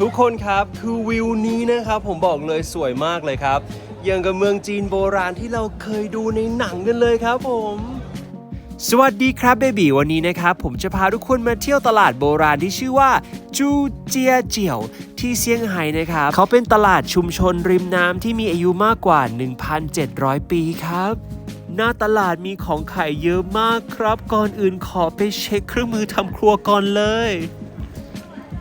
ทุกคนครับคือวิวนี้นะครับ ผมบอกเลยสวยมากเลยครับย่างกับเมืองจีนโบราณที่เราเคยดูในหนังกันเลยครับผมสวัสดีครับเบบีวันนี้นะครับผมจะพาทุกคนมาเที่ยวตลาดโบราณที่ชื่อว่า จูเจียเจียว ที่เซี่ยงไฮ้นะครับ เขาเป็นตลาดชุมชนริมน้ำที่มีอายุมากกว่า 1,700 ปีครับ หน้าตลาดมีของขายเยอะมากครับ ก่อนอื่นขอไปเช็คเครื่องมือทำครัวก่อนเลย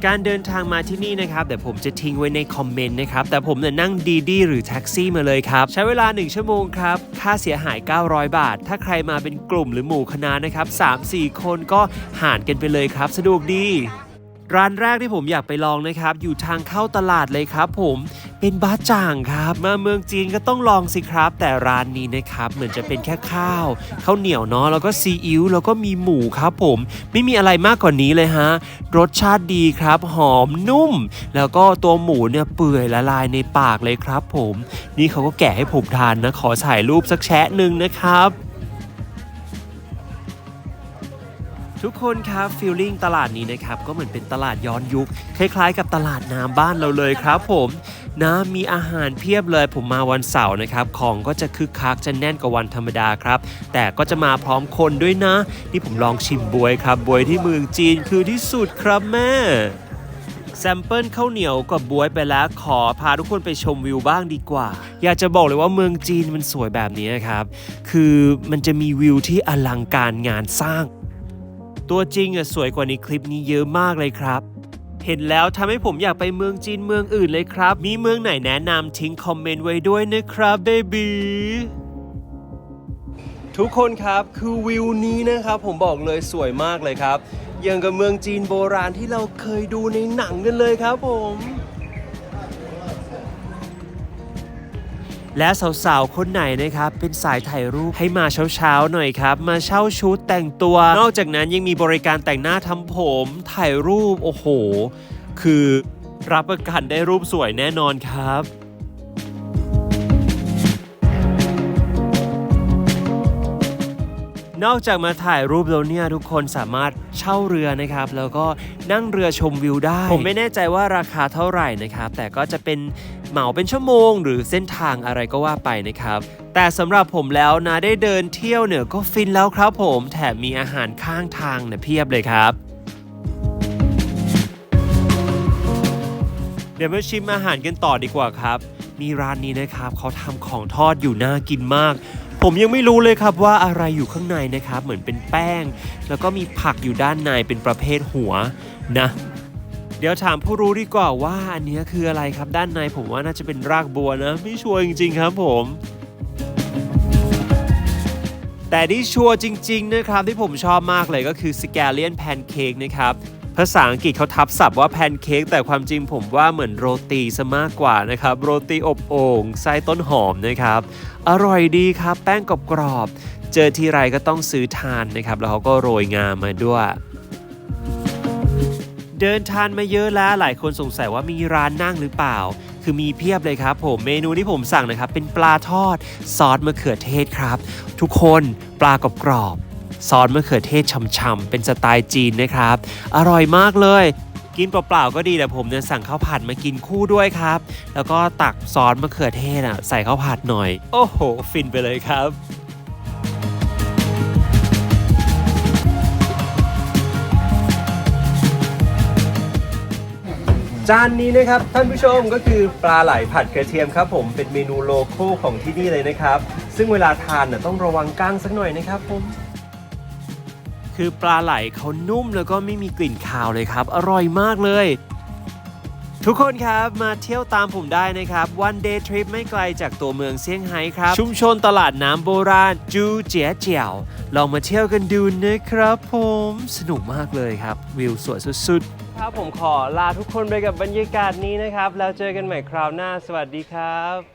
การเดินทางมาที่นี่นะครับเดี๋ยวผมจะทิ้งไว้ในคอมเมนต์นะครับ แต่ผมเนี่ยนั่งดีดีหรือแท็กซี่มาเลยครับ ใช้เวลา 1 ชั่วโมงครับ ค่าเสียหาย 900 บาท ถ้าใครมาเป็นกลุ่มหรือหมู่คณะนะครับ 3-4 คนก็หารกันไปเลยครับ สะดวกดี ร้านแรกที่ผมอยากไปลองนะครับ อยู่ทางเข้าตลาดเลยครับผม เป็นบาจ่างครับ มาเมืองจีนก็ต้องลองสิครับ แต่ร้านนี้นะครับเหมือนจะเป็นแค่ข้าวข้าวเหนียวเนาะแล้วก็ซีอิ๊วแล้วก็มีหมูครับผม ไม่มีอะไรมากกว่านี้เลยฮะรสชาติดีครับ หอมนุ่ม แล้วก็ตัวหมูเนี่ยเปื่อยละลายในปากเลยครับ ผม นี่เขาก็แกะให้ผมทานนะ ขอถ่ายรูปสักแชะหนึ่งนะครับทุกคนครับฟีลลิ่งตลาดนี้นะครับก็เหมือนเป็นตลาดย้อนยุค คล้ายๆ กับตลาดน้ำบ้านเราเลยครับผม นะมีอาหารเพียบเลยผมมาวันเสาร์นะครับของก็จะคึกคักจะแน่นกว่าวันธรรมดาครับ แต่ก็จะมาพร้อมคนด้วยนะ นี่ผมลองชิมบวยครับบวยที่เมืองจีนคือที่สุดครับแม่แซมเปิลข้าวเหนียวกับบวยไปแล้วขอพาทุกคนไปชมวิวบ้างดีกว่า อยากจะบอกเลยว่าเมืองจีนมันสวยแบบนี้ครับ คือมันจะมีวิวที่อลังการงานสร้าง ตัวจริงอะสวยกว่าในคลิปนี้เยอะมากเลยครับ เห็นแล้วทำให้ผมอยากไปเมืองจีนเมืองอื่นเลยครับ มีเมืองไหนแนะนำทิ้งคอมเมนต์ไว้ด้วยนะครับเบบีทุกคนครับคือวิวนี้นะครับ ผมบอกเลยสวยมากเลยครับ ยังกับเมืองจีนโบราณที่เราเคยดูในหนังกันเลยครับผม และสาวๆ คนไหนนะครับ เป็นสายถ่ายรูปให้มาเช้าๆ หน่อยครับ มาเช่าชุดแต่งตัว นอกจากนั้นยังมีบริการแต่งหน้าทำผม ถ่ายรูป โอ้โห คือรับประกันได้รูปสวยแน่นอนครับนอกจากมาถ่ายรูปแล้วเนี่ยทุกคนสามารถเช่าเรือนะครับ แล้วก็นั่งเรือชมวิวได้ ผมไม่แน่ใจว่าราคาเท่าไหร่นะครับ แต่ก็จะเป็น เหมาเป็นชั่วโมง หรือเส้นทางอะไรก็ว่าไปนะครับ แต่สำหรับผมแล้วนะได้เดินเที่ยวเนี่ยก็ฟินแล้วครับผมแถมมีอาหารข้างทางเนี่ยเพียบเลยครับเดี๋ยวมาชิมอาหารกันต่อดีกว่าครับมีร้านนี้นะครับเขาทำของทอดอยู่น่ากินมาก ผมยังไม่รู้เลยครับว่าอะไรอยู่ข้างในนะครับ เหมือนเป็นแป้ง แล้วก็มีผักอยู่ด้านในเป็นประเภทหัวนะ เดี๋ยวถามผู้รู้ดีกว่าว่าอันนี้คืออะไรครับด้านในผมว่าน่าจะเป็นรากบัวนะไม่ชัวร์จริง ๆ ครับผมแต่ที่ชัวร์จริง ๆ นะครับ ที่ผมชอบมากเลยก็คือสแกเลียนแพนเค้กนะครับ ภาษาอังกฤษเขาทับศัพท์ว่าแพนเค้กแต่ความจริงผมว่าเหมือนโรตีซะมากกว่านะครับ โรตีอบโอ่งไส้ต้นหอมนะครับ อร่อยดีครับ แป้งกรอบๆเจอทีไรก็ต้องซื้อทานนะครับ แล้วเขาก็โรยงามาด้วย เดินทานมาเยอะแล้วหลายคนสงสัยว่ามีร้านนั่งหรือเปล่า คือมีเพียบเลยครับผมเมนูที่ผมสั่งนะครับ เป็นปลาทอดซอสมะเขือเทศครับ ทุกคนปลากรอบๆซอสมะเขือเทศช่ำๆเป็นสไตล์จีนนะครับ อร่อยมากเลยกินเปล่าๆก็ดีแต่ผมเนี่ยสั่งข้าวผัดมากินคู่ด้วยครับ แล้วก็ตักซอสมะเขือเทศอะใส่ข้าวผัดหน่อย โอ้โห ฟินไปเลยครับ จานนี้นะครับท่านผู้ชมก็คือปลาไหลผัดกระเทียมครับผมเป็นเมนูโลโก้ของที่นี่เลยนะครับ ซึ่งเวลาทานน่ะต้องระวังก้างสักหน่อยนะครับผมคือปลาไหลเขานุ่มแล้วก็ไม่มีกลิ่นคาวเลยครับ อร่อยมากเลย ทุกคนครับมาเที่ยวตามผมได้นะครับ one day trip ไม่ไกลจากตัวเมืองเซี่ยงไฮ้ครับ ชุมชนตลาดน้ำโบราณ จูเจียเจียว ลองมาเที่ยวกันดูนะครับผมสนุกมากเลยครับ วิวสวยสุดๆ ครับผมขอลาทุกคนไปกับบรรยากาศนี้นะครับ แล้วเจอกันใหม่คราวหน้า สวัสดีครับ